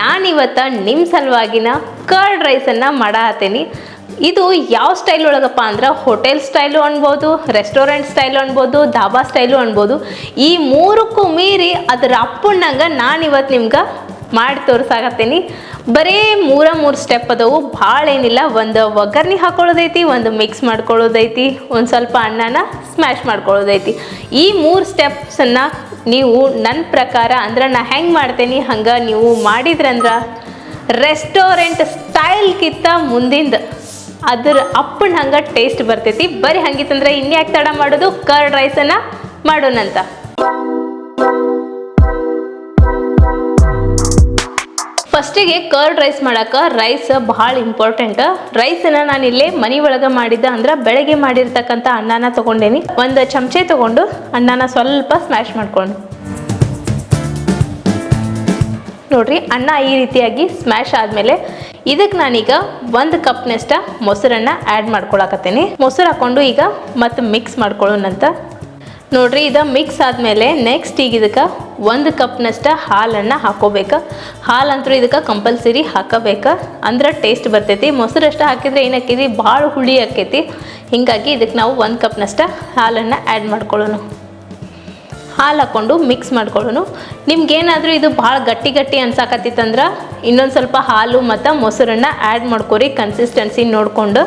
ನಾನಿವತ್ತು ನಿಮ್ಮ ಸಲುವಾಗಿನ ಕರ್ಡ್ ರೈಸನ್ನು ಮಾಡಾತೀನಿ ಇದು ಯಾವ ಸ್ಟೈಲ್ ಒಳಗಪ್ಪ ಅಂದ್ರೆ ಹೋಟೆಲ್ ಸ್ಟೈಲು ಅನ್ಬೋದು, ರೆಸ್ಟೋರೆಂಟ್ ಸ್ಟೈಲು ಅನ್ಬೋದು, ಧಾಬಾ ಸ್ಟೈಲು ಅನ್ಬೋದು. ಈ ಮೂರಕ್ಕೂ ಮೀರಿ ಅದರ ಅಪ್ಪಣ್ಣಂಗೆ ನಾನಿವತ್ತು ನಿಮ್ಗೆ ಮಾಡಿ ತೋರ್ಸಾಕತ್ತೀನಿ. ಬರೀ ಮೂರ ಮೂರು ಸ್ಟೆಪ್ ಅದಾವು. ಭಾಳ ಏನಿಲ್ಲ, ಒಂದು ಒಗ್ಗರ್ಣೆ ಹಾಕೊಳ್ಳೋದೈತಿ, ಒಂದು ಮಿಕ್ಸ್ ಮಾಡ್ಕೊಳ್ಳೋದೈತಿ, ಒಂದು ಸ್ವಲ್ಪ ಅನ್ನನ ಸ್ಮ್ಯಾಶ್ ಮಾಡ್ಕೊಳ್ಳೋದೈತಿ. ಈ ಮೂರು ಸ್ಟೆಪ್ಸನ್ನು ನೀವು ನನ್ನ ಪ್ರಕಾರ ಅಂದ್ರೆ ನಾ ಹೆಂಗೆ ಮಾಡ್ತೇನೆ ಹಂಗೆ ನೀವು ಮಾಡಿದ್ರಂದ್ರೆ ರೆಸ್ಟೋರೆಂಟ್ ಸ್ಟೈಲ್ಗಿಂತ ಮುಂದಿಂದ ಅದರ ಅಪ್ಪನ ಹಂಗೆ ಟೇಸ್ಟ್ ಬರ್ತೈತಿ. ಬರೀ ಹಂಗಿತ್ತಂದ್ರೆ ಇನ್ಯಾಕೆ ತಡ ಮಾಡೋದು? ಕರ್ಡ್ ರೈಸನ್ನು ಮಾಡೋಣಂತ. ಫಸ್ಟಿಗೆ ಕರ್ಡ್ ರೈಸ್ ಮಾಡಕ್ಕೆ ರೈಸ್ ಭಾಳ ಇಂಪಾರ್ಟೆಂಟ್. ರೈಸನ್ನ ನಾನು ಇಲ್ಲೇ ಮನೆ ಒಳಗೆ ಮಾಡಿದ್ದ ಅಂದ್ರೆ ಬೆಳಗ್ಗೆ ಮಾಡಿರ್ತಕ್ಕಂಥ ಅನ್ನನ ತೊಗೊಂಡೇನಿ. ಒಂದು ಚಮಚೆ ತೊಗೊಂಡು ಅನ್ನನ ಸ್ವಲ್ಪ ಸ್ಮ್ಯಾಶ್ ಮಾಡ್ಕೊಂಡು. ನೋಡ್ರಿ, ಅನ್ನ ಈ ರೀತಿಯಾಗಿ ಸ್ಮ್ಯಾಶ್ ಆದಮೇಲೆ ಇದಕ್ಕೆ ನಾನೀಗ ಒಂದು ಕಪ್ನಷ್ಟ ಮೊಸರನ್ನ ಆ್ಯಡ್ ಮಾಡ್ಕೊಳಕತ್ತೀನಿ. ಮೊಸರು ಹಾಕ್ಕೊಂಡು ಈಗ ಮತ್ತೆ ಮಿಕ್ಸ್ ಮಾಡ್ಕೊಳ್ಳೋಣಂತ. ನೋಡ್ರಿ, ಇದು ಮಿಕ್ಸ್ ಆದಮೇಲೆ ನೆಕ್ಸ್ಟ್ ಈಗ ಇದಕ್ಕೆ ಒಂದು ಕಪ್ನಷ್ಟ ಹಾಲನ್ನು ಹಾಕೋಬೇಕು. ಹಾಲಂತೂ ಇದಕ್ಕೆ ಕಂಪಲ್ಸರಿ ಹಾಕಬೇಕು. ಅಂದ್ರೆ ಟೇಸ್ಟ್ ಬರ್ತೈತಿ. ಮೊಸರಷ್ಟು ಹಾಕಿದರೆ ಏನಾಕೈತಿ ಭಾಳ ಹುಳಿ ಆಕೈತಿ. ಹೀಗಾಗಿ ಇದಕ್ಕೆ ನಾವು ಒಂದು ಕಪ್ನಷ್ಟ ಹಾಲನ್ನು ಆ್ಯಡ್ ಮಾಡ್ಕೊಳ್ಳೋಣ. ಹಾಲು ಹಾಕ್ಕೊಂಡು ಮಿಕ್ಸ್ ಮಾಡ್ಕೊಳ್ಳೋಣ. ನಿಮ್ಗೇನಾದರೂ ಇದು ಭಾಳ ಗಟ್ಟಿ ಗಟ್ಟಿ ಅನ್ಸಾಕತ್ತಿತ್ತಂದ್ರೆ ಇನ್ನೊಂದು ಸ್ವಲ್ಪ ಹಾಲು ಮತ್ತು ಮೊಸರನ್ನು ಆ್ಯಡ್ ಮಾಡ್ಕೊರಿ ಕನ್ಸಿಸ್ಟೆನ್ಸಿ ನೋಡಿಕೊಂಡು.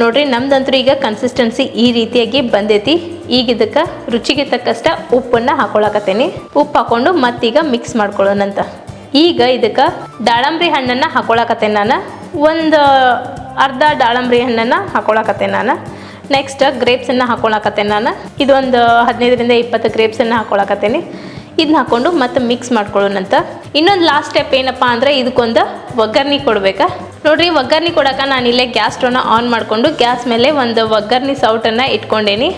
ನೋಡ್ರಿ, ನಮ್ದಂತೂ ಈಗ ಕನ್ಸಿಸ್ಟೆನ್ಸಿ ಈ ರೀತಿಯಾಗಿ ಬಂದೈತಿ. ಈಗ ಇದಕ್ಕೆ ರುಚಿಗೆ ತಕ್ಕಷ್ಟ ಉಪ್ಪನ್ನು ಹಾಕೊಳಕತ್ತೇನಿ. ಉಪ್ಪು ಹಾಕ್ಕೊಂಡು ಮತ್ತೀಗ ಮಿಕ್ಸ್ ಮಾಡ್ಕೊಳ್ಳೋಣಂತ ಈಗ ಇದಕ್ಕೆ ದಾಳಂಬ್ರಿ ಹಣ್ಣನ್ನು ಹಾಕೊಳಕತ್ತೇನೆ ನಾನು. ಒಂದು ಅರ್ಧ ದಾಳಂಬ್ರಿ ಹಣ್ಣನ್ನು ಹಾಕೊಳಕತ್ತೇನೆ ನಾನು. ನೆಕ್ಸ್ಟ್ ಗ್ರೇಪ್ಸನ್ನು ಹಾಕೊಳಕತ್ತೇನೆ ನಾನು. ಇದೊಂದು ಹದಿನೈದರಿಂದ ಇಪ್ಪತ್ತು ಗ್ರೇಪ್ಸನ್ನು ಹಾಕೊಳಕತ್ತೇನೆ. ಇದನ್ನ ಹಾಕ್ಕೊಂಡು ಮತ್ತೆ ಮಿಕ್ಸ್ ಮಾಡ್ಕೊಳ್ಳೋಣಂತ ಇನ್ನೊಂದು ಲಾಸ್ಟ್ ಸ್ಟೆಪ್ ಏನಪ್ಪ ಅಂದರೆ ಇದಕ್ಕೊಂದು ಒಗ್ಗರಣೆ ಕೊಡ್ಬೇಕಾ. ನೋಡ್ರಿ, ಒಗ್ಗರ್ಣಿ ಕೊಡಕ್ಕೆ ನಾನು ಇಲ್ಲೇ ಗ್ಯಾಸ್ ಸ್ಟೋವ್ನ ಆನ್ ಮಾಡಿಕೊಂಡು ಗ್ಯಾಸ್ ಮೇಲೆ ಒಂದು ಒಗ್ಗರ್ಣಿ ಸೌಟನ್ನು ಇಟ್ಕೊಂಡೇನಿ.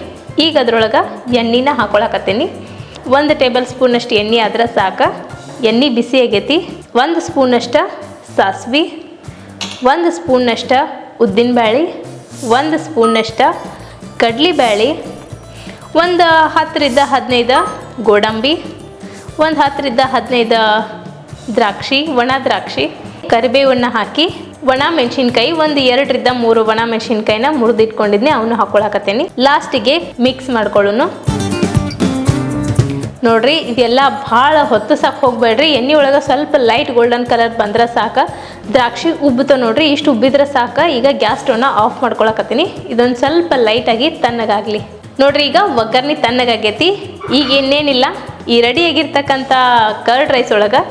ಈಗ ಅದ್ರೊಳಗೆ ಎಣ್ಣೆನ ಹಾಕೊಳಕತ್ತೀನಿ. ಒಂದು ಟೇಬಲ್ ಸ್ಪೂನಷ್ಟು ಎಣ್ಣೆ ಆದ್ರೆ ಸಾಕು. ಎಣ್ಣೆ ಬಿಸಿ ಆಗೈತಿ. ಒಂದು ಸ್ಪೂನಷ್ಟು ಸಾಸ್ವಿ. ಒಂದು ಸ್ಪೂನಷ್ಟ ಉದ್ದಿನಬೇಳೆ ಒಂದು ಸ್ಪೂನಷ್ಟ ಬ್ಯಾಳಿ ಒಂದು ಹತ್ತರಿಂದ ಹದಿನೈದು ಗೋಡಂಬಿ. ಒಂದು ಹತ್ತರಿಂದ ಹದಿನೈದು ದ್ರಾಕ್ಷಿ, ಒಣ ದ್ರಾಕ್ಷಿ. ಕರಿಬೇವನ್ನ ಹಾಕಿ ಒಣ ಮೆಣಸಿನ್ಕಾಯಿ ಒಂದು ಎರಡರಿಂದ ಮೂರು ಒಣ ಮೆಣಸಿನ್ಕಾಯಿನ ಮುರಿದಿಟ್ಕೊಂಡಿದ್ನಿ, ಅವನು ಹಾಕೊಳಕತ್ತೀನಿ. ಲಾಸ್ಟಿಗೆ ಮಿಕ್ಸ್ ಮಾಡ್ಕೊಳ್ಳೋನು. ನೋಡ್ರಿ, ಇದೆಲ್ಲ ಭಾಳ ಹೊತ್ತು ಸಾಕು ಹೋಗ್ಬೇಡ್ರಿ. ಎಣ್ಣೆ ಒಳಗೆ ಸ್ವಲ್ಪ ಲೈಟ್ ಗೋಲ್ಡನ್ ಕಲರ್ ಬಂದ್ರೆ ಸಾಕು. ದ್ರಾಕ್ಷಿ ಉಬ್ಬುತ್ತ ನೋಡ್ರಿ, ಇಷ್ಟು ಉಬ್ಬಿದ್ರೆ ಸಾಕು. ಈಗ ಗ್ಯಾಸ್ ಸ್ಟವ್ನ ಆಫ್ ಮಾಡ್ಕೊಳಕತ್ತೀನಿ. ಇದೊಂದು ಸ್ವಲ್ಪ ಲೈಟಾಗಿ ತಣ್ಣಗಾಗಲಿ. ನೋಡ್ರಿ, ಈಗ ಒಗ್ಗರ್ನಿ ತಣ್ಣಗಾಗೈತಿ. ಈಗ ಇನ್ನೇನಿಲ್ಲ. ಈ ರೆಡಿಯಾಗಿರ್ತಕ್ಕಂಥ ಕರ್ಡ್ ರೈಸ್ ಒಳಗೆ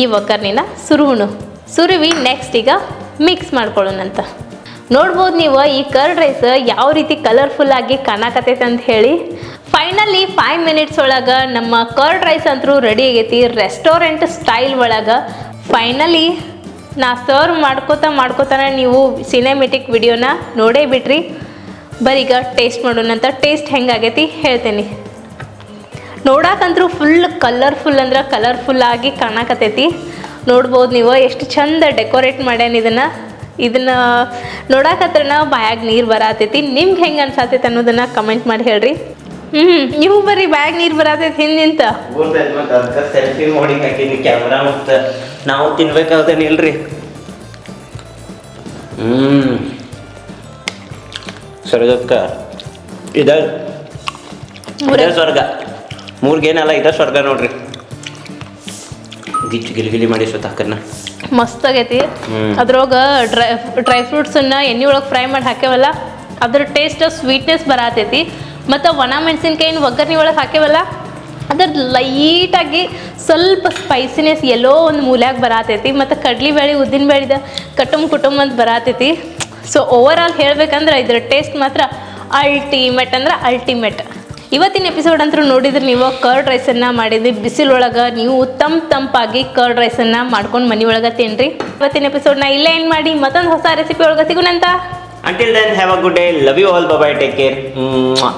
ಈ ಒಗ್ಗರ್ಣಿನ ಸುರುವನು ಸುರುವಿ ನೆಕ್ಸ್ಟ್ ಈಗ ಮಿಕ್ಸ್ ಮಾಡ್ಕೊಳ್ಳೋಣಂತ. ನೋಡ್ಬೋದು ನೀವು ಈ ಕರ್ಡ್ ರೈಸ್ ಯಾವ ರೀತಿ ಕಲರ್ಫುಲ್ ಆಗಿ ಕಾಣಕತ್ತೈತೆ ಅಂತ ಹೇಳಿ. ಫೈನಲಿ ಫೈವ್ ಮಿನಿಟ್ಸ್ ಒಳಗೆ ನಮ್ಮ ಕರ್ಡ್ ರೈಸ್ ಅಂತೂ ರೆಡಿ ಆಗೈತಿ. ರೆಸ್ಟೋರೆಂಟ್ ಸ್ಟೈಲ್ ಒಳಗೆ. ಫೈನಲಿ ನಾ ಸರ್ವ್ ಮಾಡ್ಕೋತಾ ಮಾಡ್ಕೋತಾನೆ ನೀವು ಸಿನೆಮೆಟಿಕ್ ವಿಡಿಯೋನ ನೋಡೇ ಬಿಟ್ರಿ. ಬರೀಗ ಟೇಸ್ಟ್ ಮಾಡೋಣಂತ. ಟೇಸ್ಟ್ ಹೆಂಗಾಗೈತಿ ಹೇಳ್ತೇನೆ. ನೋಡಕ್ಕಂತರೂ ಫುಲ್ ಕಲರ್ಫುಲ್ ಅಂದ್ರೆ ಕಲರ್ಫುಲ್ ಆಗಿ ಕಾಣಕತ್ತೈತಿ. ನೋಡ್ಬೋದು ನೀವು. ಎಷ್ಟು ಚಂದ ಡೆಕೋರೇಟ್ ಮಾಡ್ಯಾನ ಇದನ್ನು. ಇದನ್ನ ನೋಡಕತ್ರನ ಬಾಯಾಗ ನೀರು ಬರತೈತಿ. ನಿಮ್ಗೆ ಹೆಂಗೆ ಅನ್ಸಾತೈತಿ ಅನ್ನೋದನ್ನ ಕಮೆಂಟ್ ಮಾಡಿ ಹೇಳ್ರಿ. ಹ್ಞೂ ನೀವು ಬರ್ರಿ ಬ್ಯಾಗ್ ನೀರು ಬರತೈತಿ ಹಿಂದಿಂತ ಸೆಲ್ಫಿ ಮಾಡಿ ಹಾಕಿನಿ ಕ್ಯಾಮ್ರಾ ಮತ್ತು. ನಾವು ತಿನ್ಬೇಕಾಗ್ತೇನೆ ಇಲ್ರಿ. ಹ್ಞೂ ಸ್ವರ್ಗಕ್ಕ ಇದ ಇದೇ ಸ್ವರ್ಗ. ಮೂರ್ಗೇನಲ್ಲ ಇದ ಸ್ವರ್ಗ ನೋಡ್ರಿ. ಗಿಚ್ಚು ಗಿಲಿಗಿಲಿ ಮಾಡಿ ಸ್ವತಃಕನ್ನ ಮಸ್ತ್ ಆಗೈತಿ. ಅದ್ರೊಳಗೆ ಡ್ರೈ ಡ್ರೈ ಫ್ರೂಟ್ಸನ್ನು ಎಣ್ಣೆ ಒಳಗೆ ಫ್ರೈ ಮಾಡಿ ಹಾಕ್ಯವಲ್ಲ ಅದ್ರ ಟೇಸ್ಟ್ ಸ್ವೀಟ್ನೆಸ್ ಬರತೈತಿ. ಮತ್ತು ಒಣ ಮೆಣಸಿನ್ಕಾಯಿನ ಒಗ್ಗರಣೆ ಒಳಗೆ ಹಾಕ್ಯವಲ್ಲ ಅದ್ರ ಲೈಟಾಗಿ ಸ್ವಲ್ಪ ಸ್ಪೈಸಿನೆಸ್ ಎಲ್ಲೋ ಒಂದು ಮೂಲ್ಯಾಗ ಬರತೈತಿ. ಮತ್ತು ಉದ್ದಿನ ಉದ್ದಿನಬೇಳೆದ ಕಟುಂಬ ಕುಟುಂಬ ಅಂತ ಬರತೈತಿ. ಸೊ ಓವರ್ ಆಲ್ ಹೇಳ್ಬೇಕಂದ್ರೆ ಇದ್ರ ಟೇಸ್ಟ್ ಮಾತ್ರ ಅಲ್ಟಿಮೇಟ್ ಅಂದ್ರೆ ಅಲ್ಟಿಮೇಟ್ ಇವತ್ತಿನ ಎಪಿಸೋಡ್ ಅಂತೂ ನೋಡಿದ್ರೆ ನೀವು ಕರ್ಡ್ ರೈಸನ್ನು ಮಾಡಿದ್ರಿ ಬಿಸಿಲೊಳಗೆ ನೀವು ತಂಪ್ ತಂಪಾಗಿ ಕರ್ಡ್ ರೈಸನ್ನು ಮಾಡ್ಕೊಂಡು ಮನೆ ಒಳಗೆ ತಿನ್ರಿ ಇವತ್ತಿನ ಎಪಿಸೋಡ್ನ ಇಲ್ಲೇ ಏನು ಮಾಡಿ ಮತ್ತೊಂದು ಹೊಸ ರೆಸಿಪಿ ಒಳಗೆ ಸಿಗುನಂತ until then have a good day love you bye. Take care. Mwah.